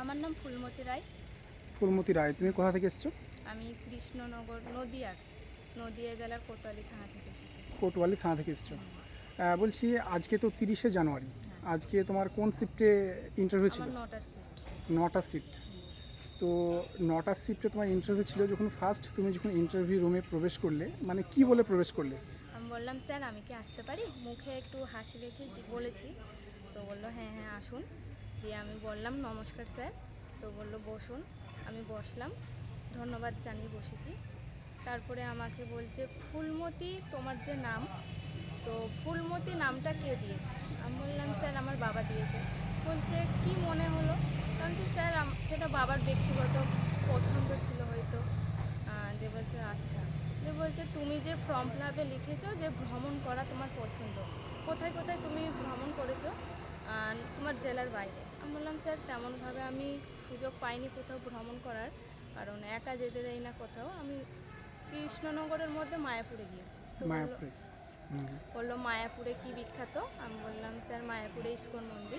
আমার নাম ফুলমতি রায়। ফুলমতি রায় তুমি কোথা থেকে এসছো? আমি কৃষ্ণনগর নদিয়ার নদিয়া জেলার কোতোয়ালি থানা থেকে এসেছি। কোটওয়ালি থানা থেকে এসছো? বলছি আজকে তো তিরিশে জানুয়ারি। আজকে তোমার কোন শিফটে ইন্টারভিউ ছিল? নটার শিফট নটা শিফট তো নটার শিফটে তোমার ইন্টারভিউ ছিল যখন ফার্স্ট তুমি যখন ইন্টারভিউ রুমে প্রবেশ করলে মানে কি বলে প্রবেশ করলে? আমি বললাম স্যার আমি কি আসতে পারি? মুখে একটু হাসি রেখে বলেছি। তো বলল হ্যাঁ হ্যাঁ আসুন। দিয়ে আমি বললাম, নমস্কার স্যার। তো বলল, বসুন। আমি বসলাম, ধন্যবাদ জানিয়ে বসেছি। তারপরে আমাকে বলছে, ফুলমতি, তোমার যে নাম? তো ফুলমতি নামটা কে দিয়েছে? আমি বললাম, স্যার, আমার বাবা দিয়েছে। বলছে, কি মনে হলো? কারণ স্যার সেটা বাবার ব্যক্তিগত পছন্দ ছিল হয়তো। দিয়ে বলছে আচ্ছা। দিয়ে বলছে, তুমি যে ফর্ম ফিলাপে লিখেছো যে ভ্রমণ করা তোমার পছন্দ, কোথায় কোথায় তুমি ভ্রমণ করেছ? তোমার জেলার বাইরে। আমি বললাম স্যার তেমনভাবে আমি সুযোগ পাইনি কোথাও ভ্রমণ করার। কারণ একা যেতে দেয় না কোথাও। আমি কৃষ্ণনগরের মধ্যে মায়াপুরে গিয়েছি। তো বললো- মায়াপুরে? বলল মায়াপুরে কি বিখ্যাত? আমি বললাম স্যার মায়াপুরে ইস্কন মন্দির।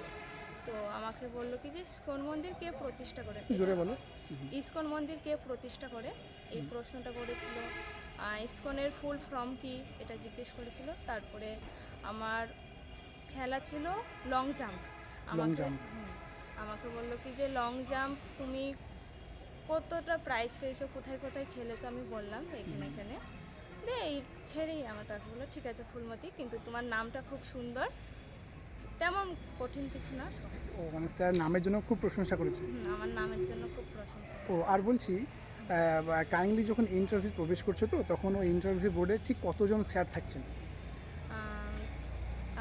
তো আমাকে বলল কি যে ইস্কন মন্দির কে প্রতিষ্ঠা করে? জোরে বলো। ইস্কন মন্দির কে প্রতিষ্ঠা করে? এই প্রশ্নটা করেছিল ইস্কনের ফুল ফর্ম কি? এটা জিজ্ঞেস করেছিল। তারপরে আমার খেলা ছিল লং জাম্প। আমাকে jump। আমাকে বলল কি যে লং জাম্প তুমি কতটা প্রাইজ পেয়েছ কোথায় কোথায় খেলেছো আমি বললাম এখানে এখানে। দিয়ে এই ছেড়েই আমার তাকে বলল ঠিক আছে ফুলমতি কিন্তু তোমার নামটা খুব সুন্দর। তেমন কঠিন কিছু না ও মানে স্যার নামের জন্য খুব প্রশংসা করেছে। আমার নামের জন্য খুব প্রশংসা ও আর বলছি কাইন্ডলি যখন ইন্টারভিউ প্রবেশ করছ তো তখন ওই ইন্টারভিউ বোর্ডে ঠিক কতজন স্যার থাকছেন?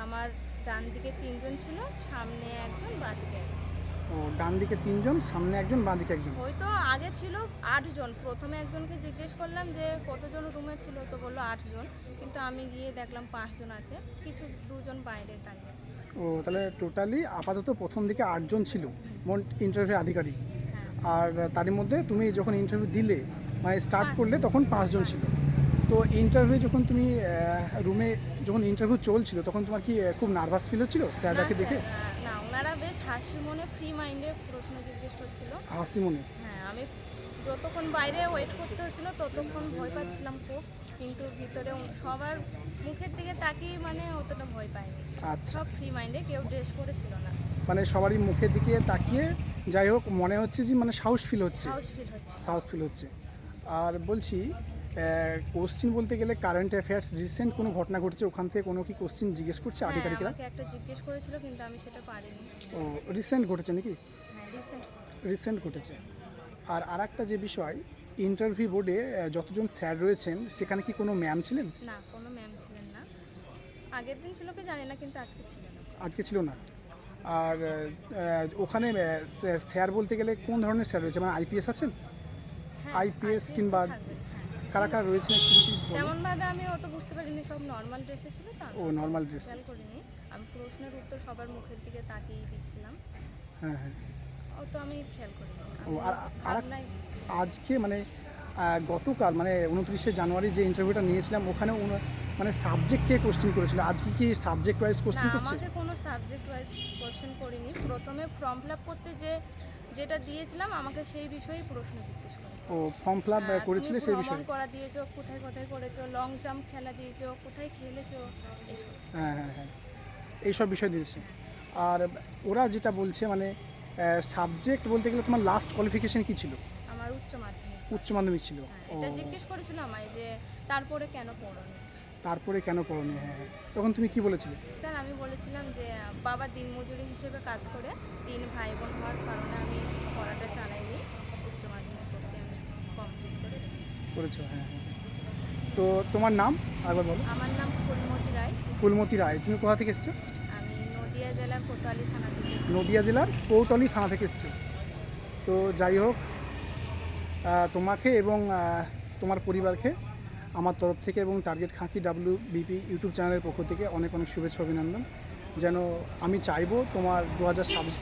আমার ডান দিকে তিনজন ছিল সামনে একজন বাঁদিকে একজন। ও ডান দিকে তিনজন সামনে একজন বাঁ দিকে একজন হয়তো আগে ছিল আটজন। প্রথমে একজনকে জিজ্ঞেস করলাম যে কতজন রুমে ছিল? তো বলল আটজন। কিন্তু আমি গিয়ে দেখলাম পাঁচজন আছে। কিছু দুজন বাইরে দাঁড়িয়ে আছে। ও তাহলে টোটালি আপাতত প্রথম দিকে আটজন ছিল। মোট ইন্টারভিউ আধিকারিক। হ্যাঁ। আর তারই মধ্যে তুমি যখন ইন্টারভিউ দিলে মানে স্টার্ট করলে তখন পাঁচজন ছিল। তো ইন্টারভিউ যখন তুমি রুমে যখন ইন্টারভিউ চলছিল তখন তোমার কি খুব নার্ভাস ফিল হচ্ছিল স্যারটাকে দেখে? না, না ওনারা বেশ হাসি মনে ফ্রি মাইন্ডে প্রশ্ন জিজ্ঞেস করছিল। হাসি মনে? হ্যাঁ আমি যতক্ষণ বাইরে ওয়েট করতে হচ্ছিল ততক্ষণ ভয় পাচ্ছিলাম খুব কিন্তু ভিতরে সবার মুখের দিকে তাকিয়ে মানে অতটা ভয় পাইনি। আচ্ছা। সব ফ্রি মাইন্ডে কেউ ড্রেস করেছিল না। মানে সবারই মুখের দিকে তাকিয়ে যাই হোক মনে হচ্ছে যে মানে সাহস ফিল হচ্ছে। সাহস ফিল হচ্ছে। সাহস ফিল হচ্ছে। আর বলছি কোশ্চিন বলতে গেলে কারেন্ট অ্যাফেয়ার্স রিসেন্ট কোনো ঘটনা ঘটেছে? ওখান থেকে কোনো কি কোশ্চিন জিজ্ঞেস করছে হ্যাঁ আধিকারিকরা? আমাকে একটা জিজ্ঞেস করেছিল কিন্তু আমি সেটা পারিনি। ও রিসেন্ট ঘটেছে নাকি? হ্যাঁ রিসেন্ট রিসেন্ট ঘটেছে। আর আরেকটা যে বিষয় ইন্টারভিউ বোর্ডে যতজন স্যার রয়েছেন সেখানে কি কোনো ম্যাম ছিলেন? না কোনো ম্যাম ছিলেন না। আগের দিন ছিল কি জানি না কিন্তু আজকে ছিল না। আজকে ছিল না। আর ওখানে স্যার বলতে গেলে কোন ধরনের স্যার রয়েছে? মানে আইপিএস আছেন? আইপিএস কিংবা- হ্যাঁ। কারা কারা একটু তেমন ভাবে আমি অত বুঝতে পারিনি সব নর্মাল ড্রেসে ছিল তো। ও নর্মাল ড্রেস খেয়াল করিনি। আমি প্রশ্নের উত্তর সবার মুখের দিকে তাকিয়ে দিচ্ছিলাম। হ্যাঁ হ্যাঁ। অত আমি খেয়াল করিনি। ও, আর- আর- আজকে মানে গতকাল মানে উনত্রিশে জানুয়ারি যে ইন্টারভিউটা নিয়েছিলাম ওখানে মানে সাবজেক্ট কে কোশ্চেন করেছিল? আজকে কি সাবজেক্ট ওয়াইজ কোশ্চেন করছে? আমাকে কোনো সাবজেক্ট ওয়াইজ কোশ্চেন করিনি। প্রথমে ফর্ম ফিল আপ করতে যে যেটা দিয়েছিলাম আমাকে সেই বিষয়েই প্রশ্ন জিজ্ঞেস করেছে। ও ফর্ম ফিল আপ হ্যাঁ, করেছিলে সেই বিষয়ে? করা দিয়েছ কোথায় কোথায় করেছ লং জাম্প খেলা দিয়েছ কোথায় খেলেছো এসব হ্যাঁ হ্যাঁ হ্যাঁ এইসব বিষয় দিয়েছে। আর ওরা যেটা বলছে মানে সাবজেক্ট বলতে গেলে তোমার লাস্ট কোয়ালিফিকেশন কি ছিল? আমার উচ্চ মাধ্যমিক। উচ্চ মাধ্যমিক ছিল। হ্যাঁ এটা জিজ্ঞেস করেছিল আমায় যে তারপরে কেন পড়োনি? তারপরে কেন পড়নি? হ্যাঁ হ্যাঁ। তখন তুমি কি বলেছিলে? স্যার আমি বলেছিলাম যে বাবা দিনমজুরি হিসেবে কাজ করে তিন ভাই বোন হওয়ার কারণে আমি পড়াটা চালাইনি উচ্চ মাধ্যমিক করতে আমি কমপ্লিট করে রেখেছি। করেছ হ্যাঁ হ্যাঁ তো তোমার নাম একবার বলো। আমার নাম ফুলমতি রায়। ফুলমতি রায় তুমি কোথা থেকে এসছো? আমি নদিয়া জেলার কোতোয়ালি থানা থেকে। নদিয়া জেলার কৌটলি থানা থেকে এসছো। তো যাই হোক তোমাকে এবং তোমার পরিবারকে আমার তরফ থেকে এবং target khaki W B P YouTube চ্যানেলের পক্ষ থেকে অনেক অনেক শুভেচ্ছা অভিনন্দন। যেন আমি চাইব তোমার দু হাজার ছাব্বিশ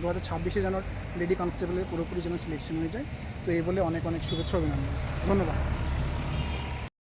দু হাজার ছাব্বিশে যেন লেডি কনস্টেবলের পুরোপুরি যেন সিলেকশন হয়ে যায়। তো এই বলে অনেক অনেক শুভেচ্ছা, অভিনন্দন। ধন্যবাদ।